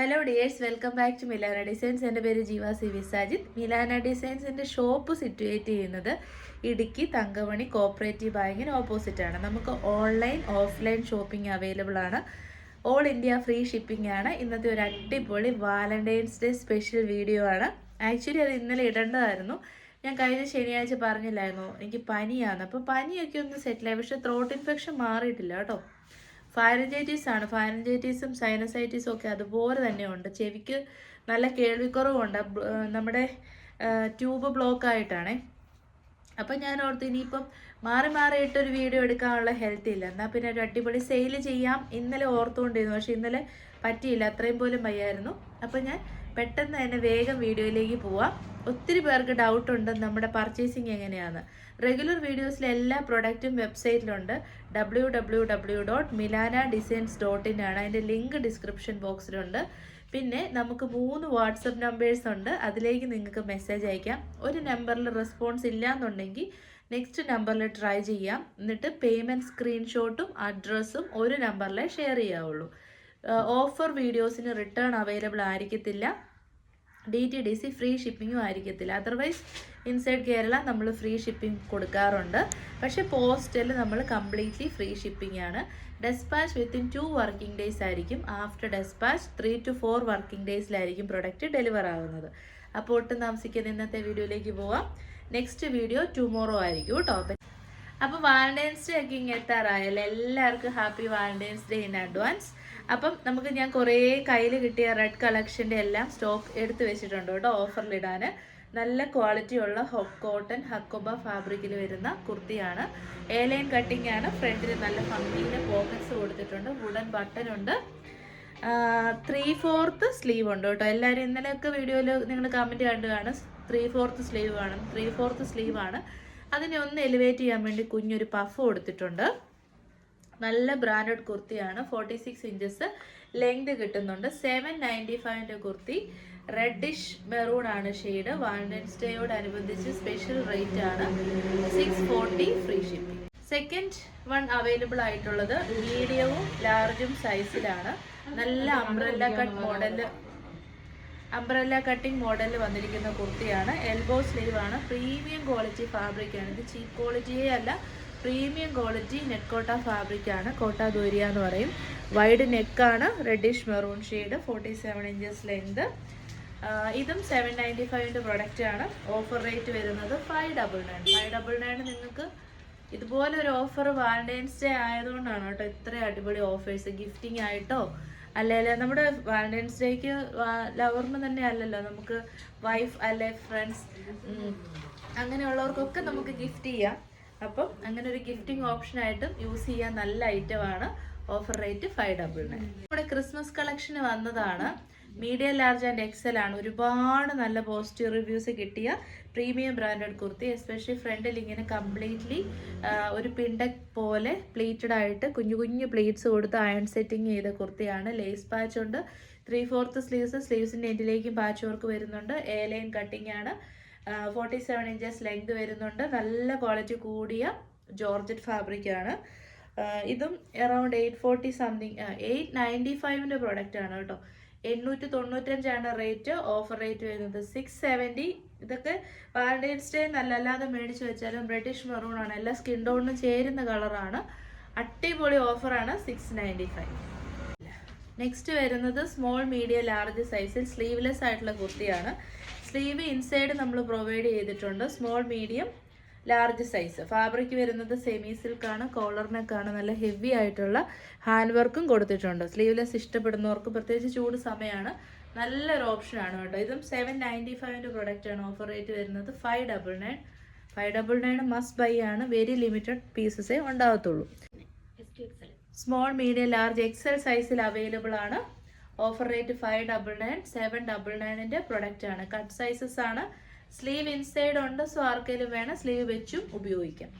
Hello dears welcome back to Milana designs എന്റെ പേര് Jeeva C V Sajith Milana ഡിസൈൻസിന്റെ ഷോപ്പ് സിറ്റുവേറ്റ് ചെയ്യുന്നത് ഇടുക്കി തങ്കമണി കോപ്പറേറ്റീവ് ബാങ്കിന് ഓപ്പോസിറ്റ് ആണ്. നമുക്ക് ഓൺലൈൻ ഓഫ്ലൈൻ ഷോപ്പിംഗ് അവൈലബിൾ ആണ്. ഓൾ ഇന്ത്യ ഫ്രീ ഷിപ്പിംഗ് ആണ്. ഇന്നത്തെ ഒരു അടിപൊളി വാലന്റൈൻസ് ഡേ സ്പെഷ്യൽ വീഡിയോ ആണ്. ആക്ച്വലി അത് ഇന്നലെ ഇടേണ്ടതായിരുന്നു. ഞാൻ കഴിഞ്ഞ ശനിയാഴ്ച പറഞ്ഞില്ലായിരുന്നു. എനിക്ക് പനിയാണ്. അപ്പോൾ പനിയൊക്കെ ഒന്ന് സെറ്റിലായി പക്ഷേ ത്രോട്ട് ഇൻഫെക്ഷൻ മാറിയിട്ടില്ല കേട്ടോ. ഫയറഞ്ചൈറ്റീസ് ആണ്. ഫയറഞ്ചൈറ്റീസും സൈനസൈറ്റീസും ഒക്കെ അതുപോലെ തന്നെ ഉണ്ട് ചെവിക്ക് നല്ല കേൾവിക്കുറവുണ്ട്. നമ്മുടെ ട്യൂബ് ബ്ലോക്ക് ആയിട്ടാണേ. അപ്പം ഞാൻ ഓർത്ത് ഇനിയിപ്പം മാറി മാറിയിട്ട് ഒരു വീഡിയോ എടുക്കാനുള്ള ഹെൽത്ത് ഇല്ല. എന്നാൽ പിന്നെ ഒരു അടിപൊളി സെയിൽ ചെയ്യാം. ഇന്നലെ ഓർത്തുകൊണ്ടിരുന്നു പക്ഷെ ഇന്നലെ പറ്റിയില്ല. അത്രയും പോലും വയ്യായിരുന്നു. അപ്പം ഞാൻ പെട്ടെന്ന് തന്നെ വേഗം വീഡിയോയിലേക്ക് പോവാം. ഒത്തിരി പേർക്ക് ഡൗട്ടുണ്ട് നമ്മുടെ പർച്ചേസിങ് എങ്ങനെയാണ് റെഗുലർ വീഡിയോസിലെ എല്ലാ പ്രൊഡക്റ്റും വെബ്സൈറ്റിലുണ്ട് W W W dot Milana designs dot in ആണ്. അതിന്റെ ലിങ്ക് ഡിസ്ക്രിപ്ഷൻ ബോക്സിലുണ്ട് പിന്നെ നമുക്ക് മൂന്ന് വാട്സപ്പ് നമ്പേഴ്സ് ഉണ്ട്. അതിലേക്ക് നിങ്ങൾക്ക് മെസ്സേജ് അയക്കാം. ഒരു നമ്പറിൽ റെസ്പോൺസ് ഇല്ല എന്നുണ്ടെങ്കിൽ നെക്സ്റ്റ് നമ്പറിൽ ട്രൈ ചെയ്യാം. എന്നിട്ട് പേയ്മെന്റ് സ്ക്രീൻഷോട്ടും അഡ്രസ്സും ഒരു നമ്പറിലേ ഷെയർ ചെയ്യാവുള്ളൂ. ഓഫർ വീഡിയോസിന് റിട്ടേൺ അവൈലബിൾ ആയിരിക്കത്തില്ല. D T D C free ഷിപ്പിങ്ങും ആയിരിക്കത്തില്ല. അതർവൈസ് ഇൻസൈഡ് കേരള നമ്മൾ ഫ്രീ ഷിപ്പിംഗ് കൊടുക്കാറുണ്ട്. പക്ഷേ പോസ്റ്റൽ നമ്മൾ കംപ്ലീറ്റ്ലി ഫ്രീ ഷിപ്പിംഗ് ആണ്. Despatch within two working days ആയിരിക്കും. After despatch three to four working ഡേയ്സിലായിരിക്കും product deliver ആവുന്നത്. അപ്പോൾ ഒട്ടും താമസിക്കുന്ന ഇന്നത്തെ വീഡിയോയിലേക്ക് പോവാം. നെക്സ്റ്റ് വീഡിയോ ടുമോറോ ആയിരിക്കും കേട്ടോ. അപ്പോൾ വാലന്റൈൻസ് ഡേ ഒക്കെ ഇങ്ങനെ എത്താറായല്ലോ? എല്ലാവർക്കും happy valentine's day in advance അപ്പം നമുക്ക് ഞാൻ കുറേ കയ്യിൽ കിട്ടിയ റെഡ് കളക്ഷന്റെ എല്ലാം സ്റ്റോക്ക് എടുത്തു വെച്ചിട്ടുണ്ട് കേട്ടോ ഓഫറിലിടാൻ നല്ല ക്വാളിറ്റി ഉള്ള ഹൊ- കോട്ടൺ ഹക്കോബ ഫാബ്രിക്കിൽ വരുന്ന കുർത്തിയാണ്. എ ലൈൻ കട്ടിംഗ് ആണ്. ഫ്രണ്ടിൽ നല്ല ഭംഗിയിൽ പോക്കറ്റ്സ് കൊടുത്തിട്ടുണ്ട്. വുഡൻ ബട്ടൺ ഉണ്ട്. ത്രീ ഫോർത്ത് സ്ലീവ് ഉണ്ട് കേട്ടോ. എല്ലാവരും ഇന്നലെയൊക്കെ വീഡിയോയിൽ നിങ്ങൾ കമന്റ് കണ്ടു കാണും ത്രീ ഫോർത്ത് സ്ലീവ് ആണ് ത്രീ ഫോർത്ത് സ്ലീവ് ആണ്. അതിനെ ഒന്ന് എലിവേറ്റ് ചെയ്യാൻ വേണ്ടി കുഞ്ഞൊരു പഫ് കൊടുത്തിട്ടുണ്ട്. നല്ല ബ്രാൻഡഡ് കുർത്തിയാണ് ഫോർട്ടി സിക്സ് ഇഞ്ചസ് ലെങ്ത് കിട്ടുന്നുണ്ട്. സെവൻ നയന്റി ഫൈവിന്റെ കുർത്തി. റെഡിഷ് മെറൂൺ ആണ് ഷെയ്ഡ്. വാലന്റൈൻസ് ഡേയോടനുബന്ധിച്ച് സ്പെഷ്യൽ റേറ്റ് ആണ് six forty free shipping. Second one available ആയിട്ടുള്ളത് മീഡിയവും ലാർജും സൈസിലാണ്. നല്ല umbrella cut model umbrella cutting മോഡലിൽ വന്നിരിക്കുന്ന കുർത്തിയാണ്. എൽബോ സ്ലീവ് ആണ് പ്രീമിയം ക്വാളിറ്റി ഫാബ്രിക് ആണ്. ഇത് ചീപ്പ് ക്വാളിറ്റിയേ അല്ല. Premium quality net Kota fabric ആണ് കോട്ട ദൂരിയ എന്ന് പറയും. വൈഡ് നെക്കാണ് reddish maroon shade forty seven inches length ഇതും സെവൻ നയന്റി ഫൈവിന്റെ പ്രൊഡക്റ്റ് ആണ്. ഓഫർ റേറ്റ് വരുന്നത് five double nine five double nine നിങ്ങൾക്ക് ഇതുപോലെ ഒരു ഓഫർ വാലന്റൈൻസ് ഡേ ആയതുകൊണ്ടാണ് കേട്ടോ ഇത്ര അടിപൊളി ഓഫേഴ്സ് ഗിഫ്റ്റിംഗ് ആയിട്ടോ അല്ലെങ്കിൽ നമ്മുടെ വാലന്റൈൻസ് ഡേക്ക് ലവറിന് തന്നെ അല്ലല്ലോ. നമുക്ക് വൈഫ് അല്ലെ ഫ്രണ്ട്സ് അങ്ങനെയുള്ളവർക്കൊക്കെ നമുക്ക് ഗിഫ്റ്റ് ചെയ്യാം. അപ്പം അങ്ങനെ ഒരു ഗിഫ്റ്റിംഗ് ഓപ്ഷൻ ആയിട്ടും യൂസ് ചെയ്യാൻ നല്ല ഐറ്റം ആണ്. Offer rate five double nine നമ്മുടെ ക്രിസ്മസ് കളക്ഷന് വന്നതാണ്. മീഡിയം ലാർജ് ആൻഡ് എക്സൽ ആണ്. ഒരുപാട് നല്ല പോസിറ്റീവ് റിവ്യൂസ് കിട്ടിയ പ്രീമിയം ബ്രാൻഡഡ് കുർത്തി എസ്പെഷ്യലി ഫ്രണ്ടിൽ ഇങ്ങനെ കംപ്ലീറ്റ്ലി ഒരു പിണ്ടക് പോലെ പ്ലീറ്റഡ് ആയിട്ട് കുഞ്ഞു കുഞ്ഞു പ്ലീറ്റ്സ് കൊടുത്ത് അയൺ സെറ്റിംഗ് ചെയ്ത കുർത്തിയാണ് ലേസ് പാച്ച് ഉണ്ട്. ത്രീ ഫോർത്ത് സ്ലീവ്സ് സ്ലീവ്സിന്റെ എൻഡിലേക്കും പാച്ച് വർക്ക് വരുന്നുണ്ട്. എ ലൈൻ കട്ടിംഗ് ആണ്. ഫോർട്ടി സെവൻ ഇഞ്ചസ് ലെങ്ത് വരുന്നുണ്ട്. നല്ല ക്വാളിറ്റി കൂടിയ ജോർജറ്റ് ഫാബ്രിക് ആണ്. ആ, ഇതും around eight forty something eight ninety ഫൈവിന്റെ product ആണ് കേട്ടോ. എണ്ണൂറ്റി തൊണ്ണൂറ്റഞ്ചാണ് റേറ്റ് ഓഫർ റേറ്റ് വരുന്നത് സിക്സ് സെവന്റി ഇതൊക്കെ വാലന്റൈൻസ് ഡേ നല്ലല്ലാതെ മേടിച്ച് വെച്ചാലും ബ്രിട്ടീഷ് മെറൂൺ ആണ്. എല്ലാ സ്കിൻ ടോണിനും ചേരുന്ന കളറാണ് അടിപൊളി ഓഫറാണ് സിക്സ് നയന്റി ഫൈവ് നെക്സ്റ്റ് വരുന്നത് സ്മോൾ മീഡിയം ലാർജ് സൈസിൽ സ്ലീവ്ലെസ് ആയിട്ടുള്ള കുർത്തിയാണ്. സ്ലീവ് ഇൻസൈഡ് നമ്മൾ പ്രൊവൈഡ് ചെയ്തിട്ടുണ്ട് small medium large size fabric വരുന്നത് സെമി സിൽക്കാണ് കോളറിനൊക്കെയാണ് നല്ല ഹെവി ആയിട്ടുള്ള ഹാൻഡ് വർക്കും കൊടുത്തിട്ടുണ്ട്. സ്ലീവ്ലെസ് ഇഷ്ടപ്പെടുന്നവർക്ക് പ്രത്യേകിച്ച് ചൂട് സമയമാണ് നല്ലൊരു ഓപ്ഷനാണ് കേട്ടോ. ഇതും സെവൻ നയന്റി ഫൈവിന്റെ പ്രൊഡക്റ്റാണ് ഓഫർ റേറ്റ് വരുന്നത് five double nine five double nine must buy ആണ്. വെരി ലിമിറ്റഡ് പീസസേ ഉണ്ടാകത്തുള്ളൂ. സ്മോൾ മീഡിയം ലാർജ് എക്സൽ സൈസിൽ അവൈലബിൾ ആണ്. Offer rate five double nine seven double നയനിന്റെ product ആണ്. കട്ട് സൈസസ് ആണ്. സ്ലീവ് ഇൻസൈഡ് ഉണ്ട് സോ ആർക്കെങ്കിലും വേണം സ്ലീവ് വെച്ചും ഉപയോഗിക്കാം.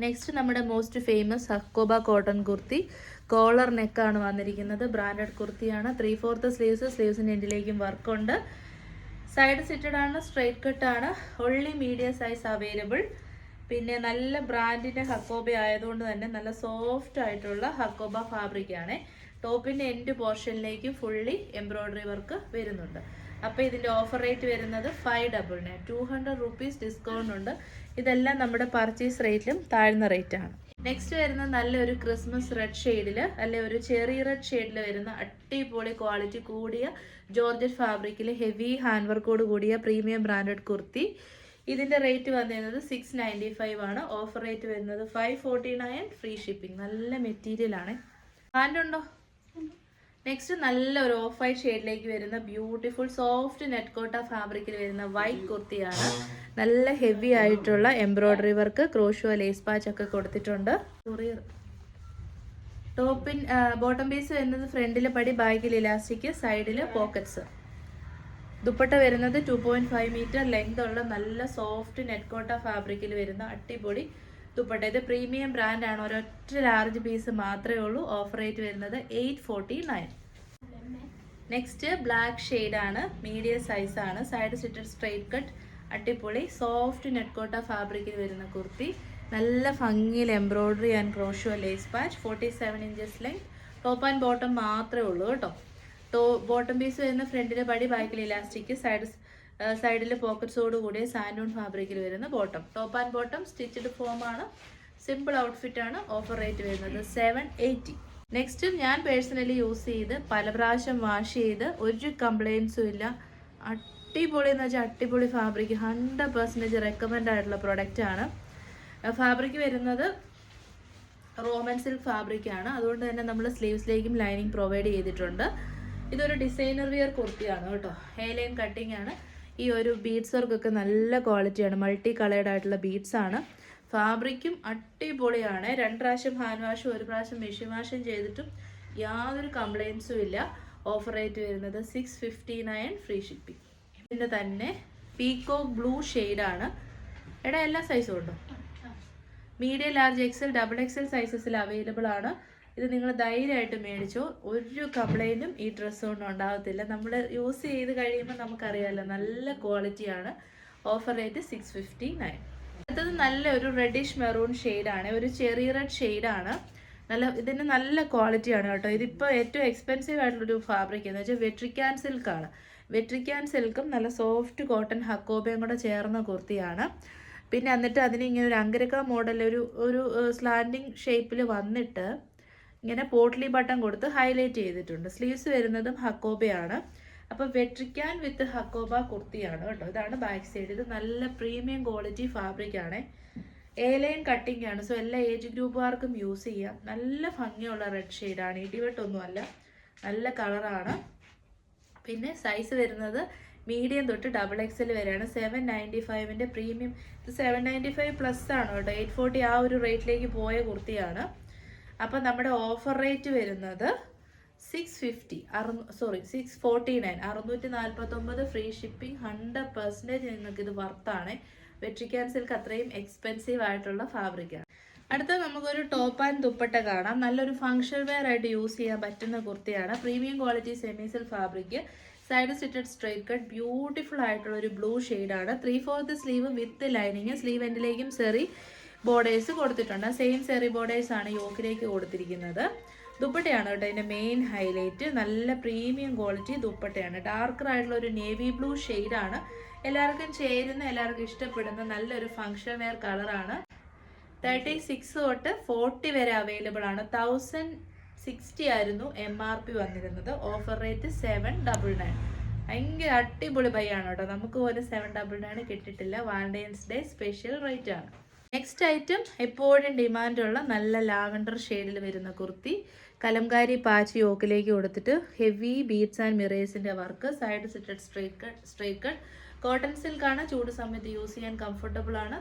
നെക്സ്റ്റ് നമ്മുടെ most famous Hakoba cotton kurti. Collar നെക്കാണ് വന്നിരിക്കുന്നത്. ബ്രാൻഡഡ് കുർത്തിയാണ്. ത്രീ ഫോർത്ത് സ്ലീവ്സ് സ്ലീവ്സിന്റെ എൻഡിലേക്കും വർക്കുണ്ട് സൈഡ് സിറ്റഡ് ആണ് സ്ട്രൈറ്റ് കട്ട് ആണ്. ഒള്ളി മീഡിയം സൈസ് അവൈലബിൾ പിന്നെ നല്ല ബ്രാൻഡിന്റെ ഹക്കോബ ആയതുകൊണ്ട് തന്നെ നല്ല സോഫ്റ്റ് ആയിട്ടുള്ള ഹക്കോബ ഫാബ്രിക് ആണ് ടോപ്പിന്റെ എൻഡ് പോർഷനിലേക്ക് ഫുള്ളി എംബ്രോയ്ഡറി വർക്ക് വരുന്നുണ്ട്. അപ്പോൾ ഇതിന്റെ ഓഫർ റേറ്റ് വരുന്നത് five double nine two hundred rupees discount ഉണ്ട്. ഇതെല്ലാം നമ്മുടെ പർച്ചേസ് റേറ്റിലും താഴ്ന്ന റേറ്റ് ആണ്. നെക്സ്റ്റ് വരുന്ന നല്ലൊരു ക്രിസ്മസ് റെഡ് ഷെയ്ഡിൽ അല്ലെ ഒരു ചെറിയ റെഡ് ഷെയ്ഡിൽ വരുന്ന അടിപൊളി ക്വാളിറ്റി കൂടിയ ജോർജറ്റ് ഫാബ്രിക്കിൽ ഹെവി ഹാൻഡ് വർക്കോട് കൂടിയ പ്രീമിയം ബ്രാൻഡഡ് കുർത്തി. ഇതിന്റെ റേറ്റ് വന്നിരുന്നത് സിക്സ് നയന്റി ഫൈവ് ആണ്. ഓഫർ റേറ്റ് വരുന്നത് five forty nine free shipping നല്ല മെറ്റീരിയൽ ആണ്. ഹാൻഡ് ഉണ്ടോ? നെക്സ്റ്റ് നല്ല ഒരു ഓഫ് വൈറ്റ് ഷെയ്ഡിലേക്ക് വരുന്ന ബ്യൂട്ടിഫുൾ സോഫ്റ്റ് നെറ്റ് കോട്ട ഫാബ്രിക്കിൽ വരുന്ന വൈറ്റ് കുർത്തിയാണ്. നല്ല ഹെവി ആയിട്ടുള്ള embroidery work crochet lace patch ഒക്കെ കൊടുത്തിട്ടുണ്ട്. ടോപ്പിൻ ബോട്ടം പീസ് വരുന്നത് ഫ്രണ്ടിലെ പടി ബാഗിൽ ഇലാസ്റ്റിക് സൈഡിൽ പോക്കറ്റ്സ് ദുപ്പട്ട വരുന്നത് two point five metre length ഉള്ള നല്ല സോഫ്റ്റ് നെറ്റ് കോട്ട ഫാബ്രിക്കിൽ വരുന്ന അടിപൊളി ദുപ്പട്ട. ഇത് പ്രീമിയം ബ്രാൻഡാണ് ഒരൊറ്റ ലാർജ് പീസ് മാത്രമേ ഉള്ളൂ. ഓഫർ റേറ്റ് വരുന്നത് eight forty nine next black ആണ്. മീഡിയം സൈസ് ആണ്. സൈഡ് സിറ്റഡ് സ്ട്രെയിറ്റ് കട്ട് അടിപൊളി സോഫ്റ്റ് നെറ്റ് കോട്ട ഫാബ്രിക്കിൽ വരുന്ന കുർത്തി. നല്ല ഭംഗിയിൽ embroidery and crochet lace patch forty seven inches length top and bottom മാത്രമേ ഉള്ളൂ കേട്ടോ. ടോ ബോട്ടം പീസ് വരുന്ന ഫ്രണ്ടിലെ പടി ബാക്കിൽ ഇലാസ്റ്റിക് സൈഡ് സൈഡിൽ പോക്കറ്റ്സോട് കൂടിയ സാൻഡൂൺ ഫാബ്രിക്കിൽ വരുന്ന bottom top and bottom stitched form ആണ്. സിമ്പിൾ ഔട്ട്ഫിറ്റ് ആണ്. ഓഫർ റേറ്റ് വരുന്നത് സെവൻ എയ്റ്റി നെക്സ്റ്റ് ഞാൻ പേഴ്സണലി യൂസ് ചെയ്ത് പല പ്രാവശ്യം വാഷ് ചെയ്ത് ഒരു കംപ്ലയിൻസും ഇല്ല. അടിപൊളി എന്ന് വെച്ചാൽ അടിപൊളി ഫാബ്രിക് ഹൺഡ്രഡ് പെർസെന്റേജ് റെക്കമെൻഡ് ആയിട്ടുള്ള പ്രൊഡക്റ്റ് ആണ്. ഫാബ്രിക് വരുന്നത് റോമൻ സിൽക്ക് ഫാബ്രിക് ആണ്. അതുകൊണ്ട് തന്നെ നമ്മൾ സ്ലീവ്സിലേക്കും ലൈനിങ് പ്രൊവൈഡ് ചെയ്തിട്ടുണ്ട്. ഇതൊരു ഡിസൈനർ വിയർ കുർത്തിയാണ് കേട്ടോ. ഹെയർലൈൻ കട്ടിംഗ് ആണ്. ഈ ഒരു ബീഡ്സ് വർക്കൊക്കെ നല്ല ക്വാളിറ്റിയാണ് മൾട്ടി കളേർഡ് ആയിട്ടുള്ള ബീഡ്സ് ആണ്. ഫാബ്രിക്കും അടിപൊളിയാണ്. രണ്ട് പ്രാവശ്യം ഹാൻഡ് വാഷും ഒരു പ്രാവശ്യം മെഷീൻ വാഷും ചെയ്തിട്ടും യാതൊരു കംപ്ലയിൻസും ഇല്ല. ഓഫർ റേറ്റ് വരുന്നത് six fifty nine free shipping ഇതിന്റെ തന്നെ പീക്കോ ബ്ലൂ ആണ്. എടാ എല്ലാ സൈസും ഉണ്ടോ? Medium large XL double XL സൈസസിൽ available ആണ്. ഇത് നിങ്ങൾ ധൈര്യമായിട്ട് മേടിച്ചോ. ഒരു കംപ്ലൈന്റും ഈ ഡ്രസ്സ് കൊണ്ട് ഉണ്ടാകത്തില്ല. നമ്മൾ യൂസ് ചെയ്ത് കഴിയുമ്പോൾ നമുക്കറിയാമല്ലോ നല്ല ക്വാളിറ്റിയാണ് offer rate six fifty nine അടുത്തത് നല്ല ഒരു റെഡിഷ് മെറൂൺ ഷെയ്ഡാണ് ഒരു ചെറിയ റെഡ് ഷെയ്ഡാണ് നല്ല ഇതിന് നല്ല ക്വാളിറ്റിയാണ് കേട്ടോ. ഇതിപ്പോൾ ഏറ്റവും എക്സ്പെൻസീവ് ആയിട്ടുള്ളൊരു ഫാബ്രിക് എന്ന് വെച്ചാൽ വെട്രിക്കാൻ സിൽക്കാണ് വെട്രിക്കാൻ സിൽക്കും നല്ല സോഫ്റ്റ് കോട്ടൺ ഹക്കോബയും കൂടെ ചേർന്ന കുർത്തിയാണ്. പിന്നെ എന്നിട്ട് അതിന് ഇങ്ങനെ ഒരു അങ്കരക്ക മോഡൽ ഒരു ഒരു സ്ലാൻഡിങ് ഷേപ്പിൽ വന്നിട്ട് ഇങ്ങനെ പോട്ട്ലി ബട്ടൺ കൊടുത്ത് ഹൈലൈറ്റ് ചെയ്തിട്ടുണ്ട്. സ്ലീവ്സ് വരുന്നതും ഹക്കോബയാണ്. അപ്പോൾ വെട്രിക്കാൻ വിത്ത് ഹക്കോബ കുർത്തിയാണ് കേട്ടോ. ഇതാണ് ബാക്ക് സൈഡ്. ഇത് നല്ല പ്രീമിയം ക്വാളിറ്റി ഫാബ്രിക് ആണ്. ലൈൻ കട്ടിംഗ് ആണ്. സോ എല്ലാ ഏജ് ഗ്രൂപ്പുകാർക്കും യൂസ് ചെയ്യാം. നല്ല ഭംഗിയുള്ള റെഡ് ഷെയ്ഡാണ് ഇടിവെട്ടൊന്നുമല്ല നല്ല കളറാണ് പിന്നെ സൈസ് വരുന്നത് മീഡിയം തൊട്ട് ഡബിൾ എക്സൽ വരെയാണ്. സെവൻ നയന്റി ഫൈവിന്റെ പ്രീമിയം ഇത് സെവൻ നയന്റി ഫൈവ് പ്ലസ് ആണ് കേട്ടോ. എയ്റ്റ് ഫോർട്ടി ആ ഒരു റേറ്റിലേക്ക് പോയ കുർത്തിയാണ്. അപ്പം നമ്മുടെ ഓഫർ റേറ്റ് വരുന്നത് സിക്സ് ഫിഫ്റ്റി അറു സോറി സിക്സ് ഫോർട്ടി നയൻ അറുന്നൂറ്റി നാൽപ്പത്തൊമ്പത് ഫ്രീ ഷിപ്പിംഗ് ഹൺഡ്രഡ് പെർസെന്റേജ് നിങ്ങൾക്ക് ഇത് വർത്താണ് വെട്രിക്കാൻ സിൽക്ക് അത്രയും എക്സ്പെൻസീവ് ആയിട്ടുള്ള ഫാബ്രിക്കാണ് അടുത്ത നമുക്കൊരു ടോപ്പ് ആൻഡ് ദുപ്പട്ട കാണാം. നല്ലൊരു ഫങ്ഷൻ വെയർ ആയിട്ട് യൂസ് ചെയ്യാൻ പറ്റുന്ന കുർത്തിയാണ്. Premium quality semi silk fabric side stitched straight cut beautiful ആയിട്ടുള്ള ഒരു ബ്ലൂ ഷെയ്ഡാണ് three fourth sleeve with lining sleeve എൻഡിലേക്കും zari borders കൊടുത്തിട്ടുണ്ട്. സെയിം സെറി ബോർഡേഴ്സ് ആണ് യോക്കിലേക്ക് കൊടുത്തിരിക്കുന്നത്. ദുപ്പട്ടയാണ് കേട്ടോ അതിന്റെ മെയിൻ ഹൈലൈറ്റ് നല്ല പ്രീമിയം ക്വാളിറ്റി ദുപ്പട്ടയാണ്. ഡാർക്കർ ആയിട്ടുള്ള ഒരു നേവി ബ്ലൂ ഷെയ്ഡാണ് എല്ലാവർക്കും ചേരുന്ന എല്ലാവർക്കും ഇഷ്ടപ്പെടുന്ന നല്ലൊരു ഫങ്ഷൻ വെയർ കളറാണ് തേർട്ടി സിക്സ് തൊട്ട് ഫോർട്ടി വരെ അവൈലബിൾ ആണ്. തൗസൻഡ് സിക്സ്റ്റി ആയിരുന്നു എം ആർ പി വന്നിരുന്നത്. Offer rate seven double nine ഭയങ്കര അടിപൊളി ബൈ ആണ് കേട്ടോ. നമുക്ക് പോലും സെവൻ ഡബിൾ നയൻ കിട്ടിയിട്ടില്ല. വാലന്റൈൻസ് ഡേ സ്പെഷ്യൽ റേറ്റ് ആണ്. നെക്സ്റ്റ് ഐറ്റം എപ്പോഴും ഡിമാൻഡുള്ള നല്ല ലാവൻഡർ ഷെയ്ഡിൽ വരുന്ന കുർത്തി. കലംകാരി പാച്ച് യോക്കിലേക്ക് കൊടുത്തിട്ട് heavy beads and മിറേഴ്സിന്റെ work side slitted straight cut straight cut cotton സിൽക്കാണ് ചൂട് സമയത്ത് യൂസ് ചെയ്യാൻ കംഫർട്ടബിൾ ആണ്.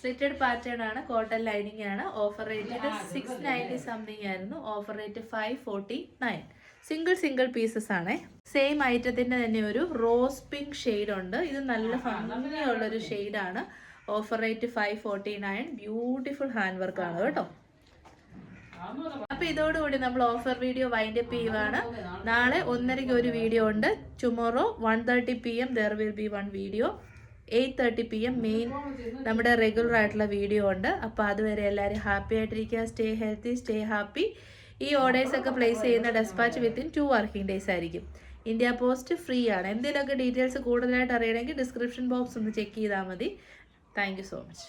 സ്ലിറ്റഡ് പാറ്റേൺ ആണ്. കോട്ടൺ ലൈനിങ് ആണ്. Offer rate six ninety something ആയിരുന്നു. Offer rate five forty nine single single pieces ആണ്. സെയിം ഐറ്റത്തിന്റെ തന്നെ ഒരു റോസ് പിങ്ക് ഷെയ്ഡ് ഉണ്ട്. ഇത് നല്ല ഭംഗിയുള്ള ഒരു ആണ്. Offer rate five forty nine beautiful hand work ആണ് കേട്ടോ. അപ്പൊ ഇതോടുകൂടി നമ്മൾ ഓഫർ വീഡിയോ വൈൻഡ് അപ്പ് ചെയ്യുവാണ്. നാളെ ഒന്നരയ്ക്ക് ഒരു വീഡിയോ ഉണ്ട്. Tomorrow one thirty P M there will be one video eight thirty P M main നമ്മുടെ റെഗുലർ ആയിട്ടുള്ള വീഡിയോ ഉണ്ട്. അപ്പോൾ അതുവരെ എല്ലാവരും ഹാപ്പി ആയിട്ടിരിക്കുക. സ്റ്റേ ഹെൽത്തി സ്റ്റേ ഹാപ്പി ഈ ഓർഡേഴ്സ് ഒക്കെ പ്ലേസ് ചെയ്യുന്ന dispatch within two working days ആയിരിക്കും. ഇന്ത്യ പോസ്റ്റ് ഫ്രീ ആണ് എന്തെങ്കിലുമൊക്കെ ഡീറ്റെയിൽസ് കൂടുതലായിട്ട് അറിയണമെങ്കിൽ ഡിസ്ക്രിപ്ഷൻ ബോക്സ് ഒന്ന് ചെക്ക് ചെയ്താൽ മതി. Thank so much